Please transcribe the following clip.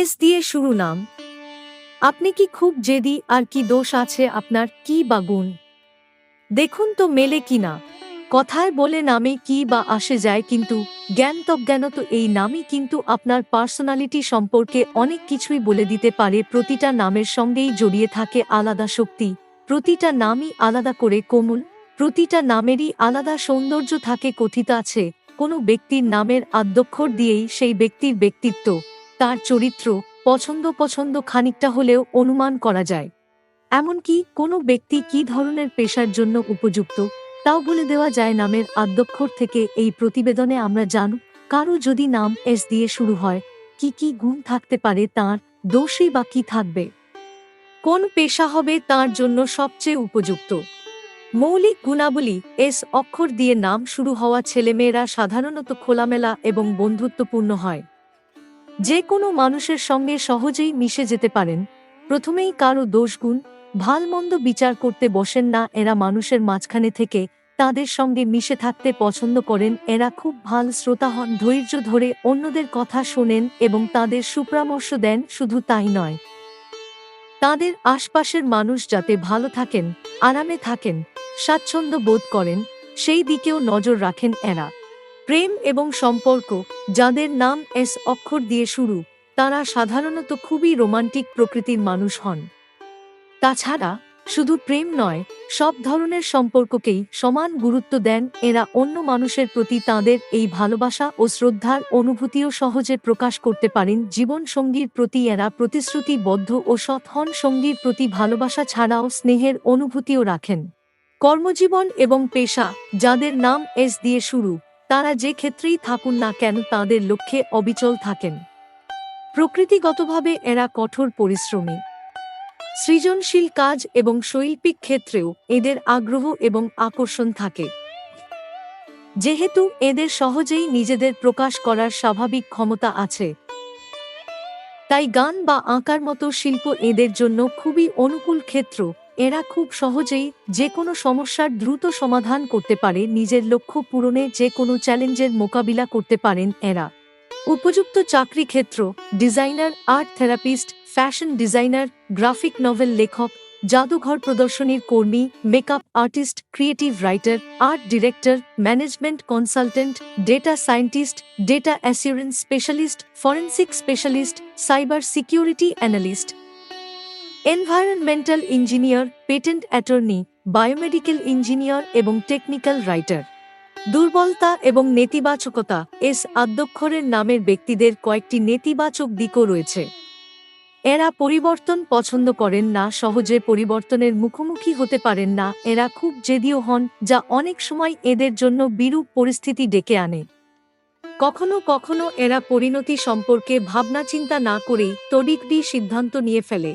S দিয়ে শুরু নাম। আপনি কি খুব জেদি আর কি দোষ আছে আপনার কি বা গুণ? দেখুন তো মেলে কিনা কথায় বলে নামে কি বা আসে যায় কিন্তু জ্ঞান তো এই নামই কিন্তু আপনার পার্সোনালিটি সম্পর্কে অনেক কিছুই বলে দিতে পারে। প্রতিটা নামের সঙ্গেই জড়িয়ে থাকে আলাদা শক্তি। প্রতিটা নামই আলাদা করে কোমল, প্রতিটা নামেরই আলাদা সৌন্দর্য থাকে কথিত আছে। কোনো ব্যক্তির নামের আদ্যক্ষর দিয়েই সেই ব্যক্তির ব্যক্তিত্ব। তার চরিত্র পছন্দ পছন্দ খানিকটা হলেও অনুমান করা যায়। এমনকি কোনো ব্যক্তি কি ধরনের পেশার জন্য উপযুক্ত, তাও বলে দেওয়া যায় নামের আদ্যক্ষর থেকে এই প্রতিবেদনে আমরা জানব কারও যদি নাম এস দিয়ে শুরু হয়, কি কি গুণ থাকতে পারে তার দোষী বা কি থাকবে? কোন পেশা হবে তার জন্য সবচেয়ে উপযুক্ত? মৌলিক গুণাবলী, এস অক্ষর দিয়ে নাম শুরু হওয়া ছেলেমেয়েরা সাধারণত খোলামেলা এবং বন্ধুত্বপূর্ণ হয়। যে কোনো মানুষের সঙ্গে সহজেই মিশে যেতে পারেন। প্রথমেই কারও দোষগুণ ভালমন্দ বিচার করতে বসেন না এরা মানুষের মাঝখানে থেকে, তাদের সঙ্গে মিশে থাকতে পছন্দ করেন এরা খুব ভালো শ্রোতা হন, ধৈর্য ধরে অন্যদের কথা শোনেন এবং তাদের সুপরামর্শ দেন, শুধু তাই নয়। তাদের আশপাশের মানুষ যাতে ভালো থাকেন, আরামে থাকেন, স্বাচ্ছন্দ্য বোধ করেন, সেই দিকেও নজর রাখেন এরা। প্রেম এবং সম্পর্ক, যাদের নাম এস অক্ষর দিয়ে শুরু, তারা সাধারণত খুবই রোমান্টিক প্রকৃতির মানুষ হন। তাছাড়া, শুধু প্রেম নয়, সব ধরনের সম্পর্ককেই সমান গুরুত্ব দেন এরা অন্য মানুষের প্রতি তাদের এই ভালোবাসা ও শ্রদ্ধার অনুভূতিও সহজে প্রকাশ করতে পারেন জীবন সঙ্গীর প্রতি এরা প্রতিশ্রুতিবদ্ধ ও সৎ হন সঙ্গীর প্রতি ভালোবাসা ছাড়াও স্নেহের অনুভূতিও রাখেন। কর্মজীবন এবং পেশা, যাদের নাম এস দিয়ে শুরু তারা যে ক্ষেত্রেই থাকুন না কেন তাদের লক্ষ্যে অবিচল থাকেন। প্রকৃতিগতভাবে এরা কঠোর পরিশ্রমী। সৃজনশীল কাজ এবং শৈল্পিক ক্ষেত্রেও এদের আগ্রহ এবং আকর্ষণ থাকে। যেহেতু এদের সহজেই নিজেদের প্রকাশ করার স্বাভাবিক ক্ষমতা আছে। তাই গান বা আঁকার মতো শিল্প এদের জন্য খুবই অনুকূল ক্ষেত্র। এরা খুব সহজেই যে কোনো সমস্যার দ্রুত সমাধান করতে পারে, নিজের লক্ষ্য পূরণে যে কোনো চ্যালেঞ্জের মোকাবিলা করতে পারেন এরা। উপযুক্ত চাকরি ক্ষেত্র, designer, art therapist, fashion designer, graphic novel লেখক, জাদুঘর প্রদর্শনীর কর্মী, makeup artist, creative writer, art director, management consultant, data scientist, data assurance specialist, forensic specialist, cyber security analyst. Environmental engineer patent attorney biomedical engineer এবং technical writer দুর্বলতা এবং নেতিবাচকতা, S আদ্যক্ষরের নামের ব্যক্তিদের কয়েকটি নেতিবাচক দিকও রয়েছে। এরা পরিবর্তন পছন্দ করেন না, সহজে পরিবর্তনের মুখোমুখি হতে পারেন না, এরা খুব জেদিও হন, যা অনেক সময় এদের জন্য বিরূপ পরিস্থিতি ডেকে আনে। কখনো কখনো এরা পরিণতি সম্পর্কে ভাবনা চিন্তা না করেই তড়িগড়ি সিদ্ধান্ত নিয়ে ফেলে।